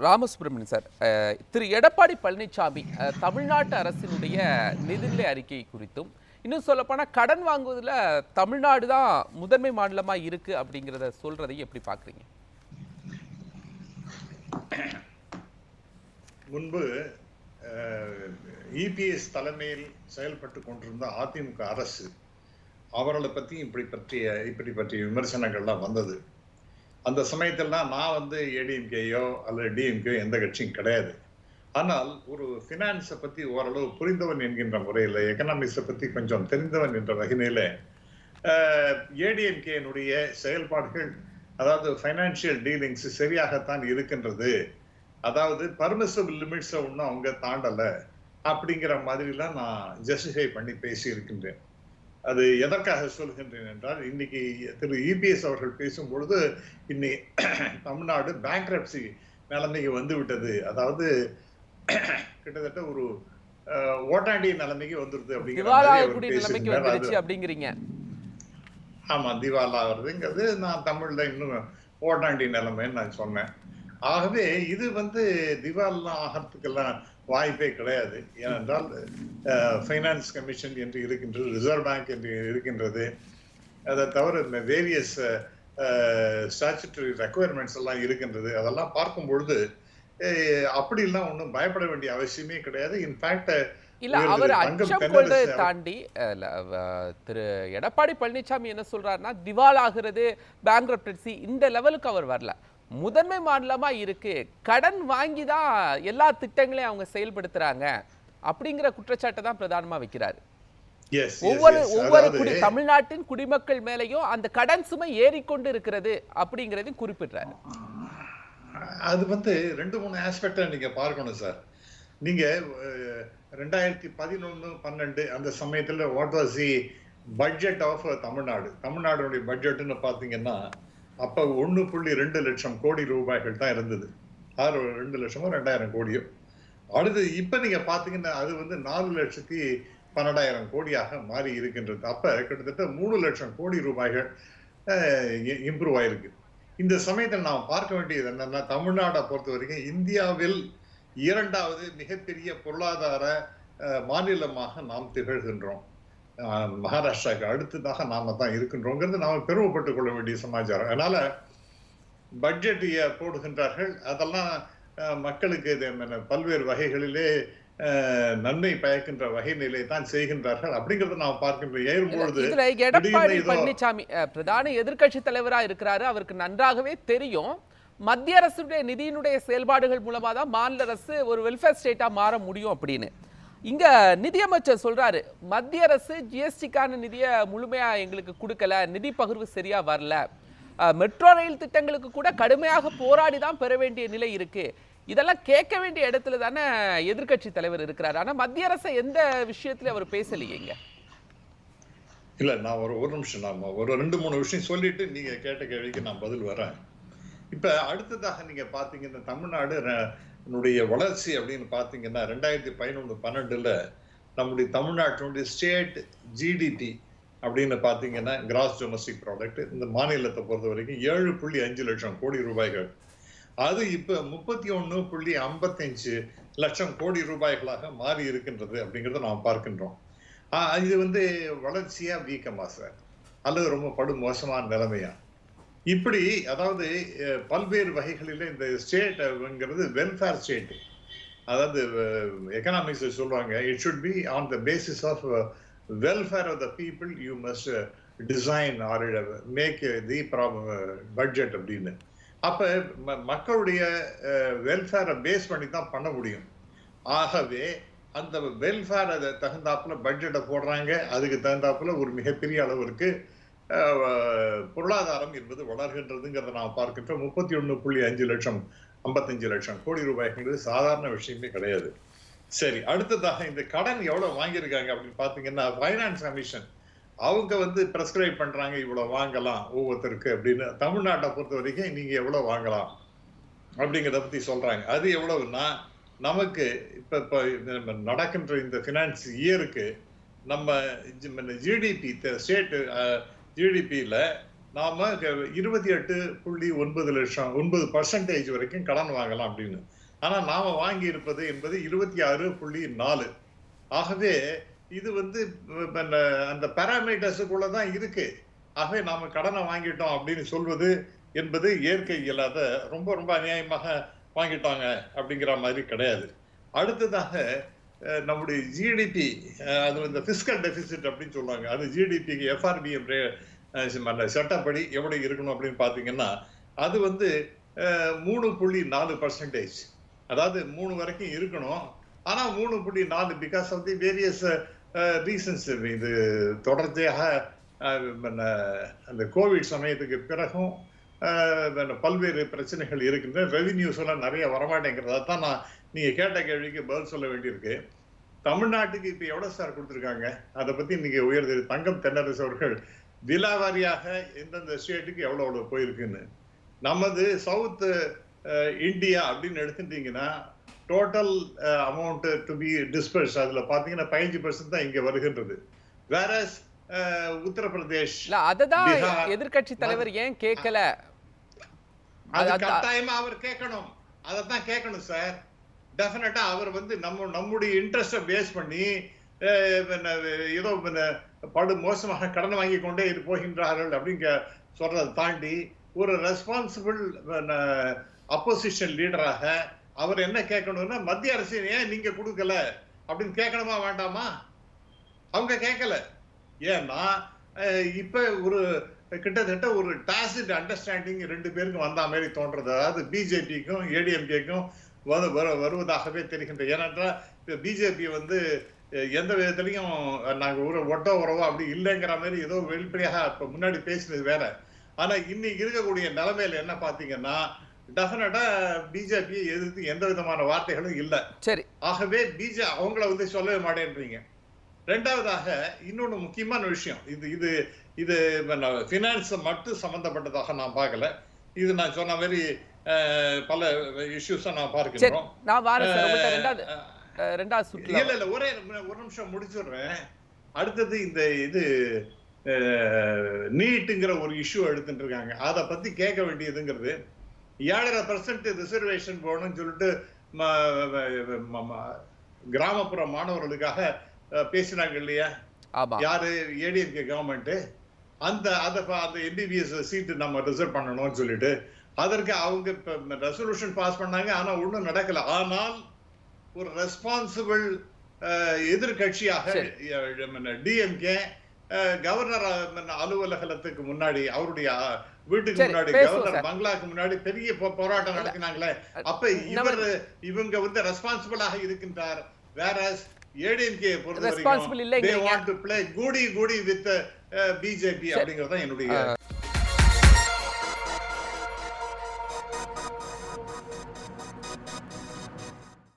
Ramasubramanian sir அஹ், திரு எடப்பாடி பழனிசாமி அஹ், தமிழ்நாட்டு அரசினுடைய நிதிநிலை அறிக்கை குறித்தும் இன்னும் சொல்லப்போனால் கடன் வாங்குவதில் தமிழ்நாடு தான் முதன்மை மாநிலமாக இருக்குது அப்படிங்கிறத சொல்றதை எப்படி பார்க்குறீங்க முன்பு இபிஎஸ் தலைமையில் செயல்பட்டு கொண்டிருந்த அதிமுக அரசு அவர்களை பற்றி இப்படி பற்றிய இப்படி பற்றிய விமர்சனங்கள்லாம் வந்தது. அந்த சமயத்திலலாம் நான் வந்து ஏடிஎம்கேயோ அல்லது டிஎம்கேயோ எந்த கட்சியும் கிடையாது. ஆனால் ஒரு ஃபினான்ஸை பற்றி ஓரளவு புரிந்தவன் என்கின்ற முறையில் எக்கனாமிக்ஸை பற்றி கொஞ்சம் தெரிந்தவன் என்ற வகையில ஏடிஎம்கேனுடைய செயல்பாடுகள் அதாவது ஃபைனான்சியல் டீலிங்ஸ் சரியாகத்தான் இருக்கின்றது. அதாவது பர்மிசபிள் லிமிட்ஸை ஒன்றும் அவங்க தாண்டலை. அப்படிங்கிற மாதிரிலாம் நான் ஜஸ்டிஃபை பண்ணி பேசியிருக்கின்றேன். அது எதற்காக சொல்கின்றேன் என்றால் இன்னைக்கு திரு இபிஎஸ் அவர்கள் பேசும்பொழுது இன்னைக்கு தமிழ்நாடு பேங்க்ரப்சி நிலைமைக்கு வந்து விட்டது அதாவது கிட்டத்தட்ட ஒரு ஓட்டாண்டி நிலைமைக்கு வந்துருது அப்படிங்கிற அப்படிங்கிறீங்க? ஆமா திவாலா வருதுங்கிறது நான் தமிழ்ல இன்னும் ஓட்டாண்டி நிலைமைன்னு நான் சொன்னேன். ஆகவே இது வந்து திவாலா ஆகிறதுக்கெல்லாம் வாய்ப்பே கிடையாது. ஏனென்றால் ஃபைனான்ஸ் கமிஷன் என்று இருக்கின்றது ரிசர்வ் பேங்க் என்று இருக்கின்றது. அதை தவிர வேரியஸ் ஸ்டாச்சுட்டரி ரெக்குவயர்மெண்ட்ஸ் எல்லாம் இருக்கின்றது. அதெல்லாம் பார்க்கும் பொழுது அப்படிலாம் ஒன்றும் பயப்பட வேண்டிய அவசியமே கிடையாது. இன்ஃபேக்ட் இல்ல அவர் அச்சம் கொண்டதை தாண்டி திரு எடப்பாடி பழனிசாமி என்ன சொல்றாருன்னா திவால் ஆகிறது பேங்க்ரப்டன்சி இந்த லெவலுக்கு அவர் வரல. முதன்மை மாநிலமா இருக்கு. கடன் வாங்கி தான் எல்லா திட்டங்களையும் அவங்க செயல்படுத்துறாங்க. அப்படிங்கிற குற்றச்சாட்டை தான் பிரதானமா வைக்கிறாரு. ஒவ்வொரு ஒவ்வொரு குடி தமிழ்நாட்டின் குடிமக்கள் மேலேயும் அந்த கடன் சுமை ஏறிக்கொண்டு இருக்கிறது அப்படிங்கறதையும் குறிப்பிடுறாரு. அது வந்து ரெண்டு மூணு ஆஸ்பெக்டை நீங்க பார்க்கணும் சார் நீங்க ரெண்டாயிரத்தி பதினொன்னு பன்னெண்டு அந்த சமயத்துல what was the budget of Tamil Nadu? தமிழ்நாடுடைய பட்ஜெட்னு பாத்தீங்கன்னா அப்போ ஒன்று புள்ளி ரெண்டு லட்சம் கோடி ரூபாய்கள் தான் இருந்தது. ஆறு ரெண்டு லட்சமோ ரெண்டாயிரம் கோடியோ. அடுத்து இப்போ நீங்கள் பார்த்தீங்கன்னா அது வந்து நாலு லட்சத்தி பன்னெண்டாயிரம் கோடியாக மாறி இருக்கின்றது. அப்போ கிட்டத்தட்ட மூணு லட்சம் கோடி ரூபாய்கள் இம்ப்ரூவ் ஆயிருக்கு. இந்த சமயத்தில் நாம் பார்க்க வேண்டியது என்னன்னா தமிழ்நாட்டை பொறுத்த வரைக்கும் இந்தியாவில் இரண்டாவது மிகப்பெரிய பொருளாதார மாநிலமாக நாம் திகழ்கின்றோம். மகாராஷ்டிராவுக்கு அடுத்ததாக நாம தான் இருக்கின்றோங்கிறது நாம பெருமைப்பட்டுக் கொள்ள வேண்டிய சமாச்சாரம். அதனால பட்ஜெட் போடுகின்றார்கள். அதெல்லாம் மக்களுக்கு இது பல்வேறு வகைகளிலே நன்மை பயக்கின்ற வகையிலே தான் செய்கின்றார்கள். அப்படிங்கறத நாம் பார்க்கின்றோம் ஏறும்பொழுது எடப்பாடி பழனிசாமி பிரதான எதிர்க்கட்சி தலைவரா இருக்கிறாரு. அவருக்கு நன்றாகவே தெரியும். மத்திய அரசுடைய நிதியினுடைய செயல்பாடுகள் மூலமா தான் மாநில அரசு ஒரு வெல்ஃபேர் ஸ்டேட்டா மாற முடியும் அப்படின்னு. இங்க நிதியமைச்சர் சொல்றாரு மத்திய அரசு ஜிஎஸ்டிக்கான நிதியை முழுமையா எங்களுக்கு கொடுக்கல நிதி பகிர்வு சரியா வரல. மெட்ரோ ரயில் திட்டங்களுக்கு கூட கடுமையாக போராடி தான் பெற வேண்டிய நிலை இருக்கு. இதெல்லாம் கேட்க வேண்டிய இடத்துல தானே எதிர்க்கட்சி தலைவர் இருக்கிறார். ஆனா மத்திய அரசை எந்த விஷயத்துல அவர் பேசலையேங்க இல்ல நான் ஒரு ஒரு நிமிஷம் நான் ஒரு ரெண்டு மூணு விஷயம் சொல்லிட்டு நீங்க கேட்ட கேள்விக்கு நான் பதில் வரேன். இப்ப அடுத்ததாக நீங்க பாத்தீங்கன்னா தமிழ்நாடு என்னுடைய வளர்ச்சி அப்படின்னு பார்த்தீங்கன்னா ரெண்டாயிரத்தி பதினொன்று பன்னெண்டுல நம்முடைய தமிழ்நாட்டினுடைய ஸ்டேட் ஜிடிபி அப்படின்னு பார்த்தீங்கன்னா கிராஸ் டொமஸ்டிக் ப்ராடக்ட் இந்த மாநிலத்தை பொறுத்த வரைக்கும் ஏழு புள்ளி அஞ்சு லட்சம் கோடி ரூபாய்கள். அது இப்போ முப்பத்தி ஒன்று புள்ளி ஐம்பத்தஞ்சு லட்சம் கோடி ரூபாய்களாக மாறி இருக்கின்றது அப்படிங்கிறத நாம் பார்க்கின்றோம். இது வந்து வளர்ச்சியா வீக்கமா சார்? அல்லது ரொம்ப படு மோசமான நிலைமையா? இப்படி அதாவது பல்வேறு வகைகளில் இந்த ஸ்டேட்ங்கிறது வெல்ஃபேர் ஸ்டேட் அதாவது எக்கனாமிக்ஸ் சொல்லுவாங்க it should be on the basis of welfare of the people you must design or make the problem budget அப்படின்னு. அப்போ ம- மக்களுடைய வெல்ஃபேரை பேஸ் பண்ணி தான் பண்ண முடியும். ஆகவே அந்த வெல்ஃபேர் அதை தகுந்தாப்புல பட்ஜெட்டை போடுறாங்க அதுக்கு தகுந்தாப்புல ஒரு மிகப்பெரிய அளவிற்கு இருக்குது பொருளாதாரம் என்பது வளர்கின்றதுங்கிறத நாம் பார்க்கின்ற முப்பத்தி ஒன்று புள்ளி அஞ்சு லட்சம் ஐம்பத்தஞ்சு லட்சம் கோடி ரூபாய்ங்கிறது சாதாரண விஷயமே கிடையாது. சரி அடுத்ததாக இந்த கடன் எவ்வளவு வாங்கியிருக்காங்க அப்படின்னு பார்த்தீங்கன்னா ஃபைனான்ஸ் கமிஷன் அவங்க வந்து ப்ரெஸ்கிரைப் பண்ணுறாங்க இவ்வளோ வாங்கலாம் ஒவ்வொருத்தருக்கு அப்படின்னு. தமிழ்நாட்டை பொறுத்த வரைக்கும் நீங்கள் எவ்வளோ வாங்கலாம் அப்படிங்கிறத பற்றி சொல்கிறாங்க அது எவ்வளவுன்னா நமக்கு இப்போ இப்போ இந்த நம்ம நடக்கின்ற இந்த ஃபினான்ஸ் இயருக்கு நம்ம ஜிடிபி ஸ்டேட்டு ஜிடிபியில் நாம் இருபத்தி எட்டு புள்ளி ஒன்பது லட்சம் ஒன்பது பர்சன்டேஜ் வரைக்கும் கடன் வாங்கலாம் அப்படின்னு. ஆனால் நாம் வாங்கி இருப்பது என்பது இருபத்தி ஆறு புள்ளி நாலு. ஆகவே இது வந்து அந்த- அந்த பேராமீட்டர்ஸுக்குள்ள தான் இருக்கு. ஆகவே நாம் கடனை வாங்கிட்டோம் அப்படின்னு சொல்வது என்பது இயற்கை இல்லாத ரொம்ப ரொம்ப அநியாயமாக வாங்கிட்டாங்க அப்படிங்கிற மாதிரி கிடையாது. அடுத்ததாக நம்முடைய ஜிடிபி அது இந்த பிசிக்கல் டெபிசிட் அப்படின்னு சொல்லுவாங்க. அது ஜிடிபிக்கு எஃப்ஆர்பிஎம் சட்டப்படி எப்படி இருக்கணும் அப்படின்னு பார்த்தீங்கன்னா அது வந்து மூணு புள்ளி நாலு பர்சன்டேஜ் அதாவது மூணு வரைக்கும் இருக்கணும். ஆனால் மூணு புள்ளி நாலு because of the various reasons இது தொடர்ச்சியாக அந்த கோவிட் சமயத்துக்கு பிறகும் பல்வேறு பிரச்சனைகள் இருக்கின்றன ரெவின்யூஸ் எல்லாம் நிறைய வரமாட்டேங்கிறதா. தான் நான் நீங்க கேட்ட கேள்விக்கு பதில் சொல்ல வேண்டியிருக்கு. தமிழ்நாட்டுக்கு இப்ப எவ்வளவு சார் கொடுத்துருக்காங்க? அதை பத்தி நீங்க உயர்திரு தங்கம் தென்னரசு அவர்கள் விலாவாரியாக எந்தெந்த ஸ்டேட்டுக்கு எவ்வளவு எவ்வளவு போயிருக்குன்னு. நமது சவுத் இந்தியா அப்படின்னு எடுத்துட்டீங்கன்னா total amount to be disburse அதுல பாத்தீங்கன்னா பதினஞ்சு பர்சன்ட் தான் இங்க வருகின்றது. வேற உத்தரப்பிரதேஷ் அததான் பீகார், எதிர்க்கட்சி தலைவர் ஏன் கேட்கல? அது கட்டாயமா அவர் கேட்கணும். அதத்தான் கேட்கணும் சார் டெஃபினட்டா அவர் வந்து நம்ம நம்முடைய இன்ட்ரெஸ்ட பேஸ் பண்ணி ஏதோ படு மோசமாக கடன் வாங்கி கொண்டே இரு போகின்றார்கள் அப்படின்னு கே- சொல்றதை தாண்டி ஒரு ரெஸ்பான்சிபிள் அப்போசிஷன் லீடராக அவர் என்ன கேட்கணும்னா மத்திய அரசு ஏன் நீங்க கொடுக்கல? அப்படின்னு கேட்கணுமா வேண்டாமா? அவங்க கேட்கல. ஏன்னா இப்ப ஒரு கிட்டத்தட்ட ஒரு டாசிட் அண்டர்ஸ்டாண்டிங் ரெண்டு பேருக்கும் வந்த மாதிரி தோன்றது. அதாவது பிஜேபிக்கும் ஏடிஎம்கேக்கும் வரு வரு- வருவதாகவே தெரிகின்ற ஏனென்றால் இப்ப பிஜேபி வந்து எந்த விதத்திலையும் நாங்க ஒரு ஒட்ட உறவோ அப்படி இல்லைங்கிற மாதிரி ஏதோ வெளிப்படையாக இப்ப முன்னாடி பேசினது வேற. ஆனா இன்னைக்கு இருக்கக்கூடிய நிலைமையில என்ன பாத்தீங்கன்னா டெஃபினட்டா பிஜேபி எதிர்த்து எந்த விதமான வார்த்தைகளும் இல்லை. சரி. ஆகவே பிஜே அவங்கள வந்து சொல்லவே மாட்டேன்றீங்க. ரெண்டாவதாக இன்னொன்னு முக்கியமான விஷயம். இது இது இது ஃபினான்ஸ் மட்டும் சம்பந்தப்பட்டதாக நான் பார்க்கல. இது நான் சொன்ன மாதிரி பல இஷ்யூஸை நான் பார்க்கிறோம் இல்ல இல்ல ஒரே ஒரு நிமிஷம் முடிச்சிடுறேன். அடுத்தது இந்த இது நீட்டுங்கிற ஒரு இஷ்யூ எடுத்துட்டு இருக்காங்க. அதை பத்தி கேட்க வேண்டியதுங்கிறது ஏழரை பர்சன்ட் ரிசர்வேஷன் போகணும்னு சொல்லிட்டு கிராமப்புற மாணவர்களுக்காக பேசினாங்க இல்லையா? யாரு? ஏடிஎம்கே கவர்மெண்ட் அந்த அதை அந்த எம்பிபிஎஸ் சீட்டு நம்ம ரிசர்வ் பண்ணணும்னு சொல்லிட்டு அதற்கு அவங்க இப்ப ரெசல்யூஷன் பாஸ் பண்ணாங்க ஆனா ஒண்ணும் நடக்கல. ஆனால் ஒரு ரெஸ்பான்சிபிள் எதிர்கட்சியாக டிஎம்கே கவர்னர் அலுவலகத்துக்கு முன்னாடி அவருடைய வீட்டுக்கு முன்னாடி கவர்னர். பங்களாக்கு முன்னாடி பெரிய போராட்டம் நடத்தினாங்களே அப்ப இவர் இவங்க வந்து ரெஸ்பான்சிபிளாக இருக்கின்றார். வேற ஏடிஎம்கே பொறுத்த வரைக்கும் want to play goody goody with uh, BJP அப்படிங்கறது தான் என்னுடைய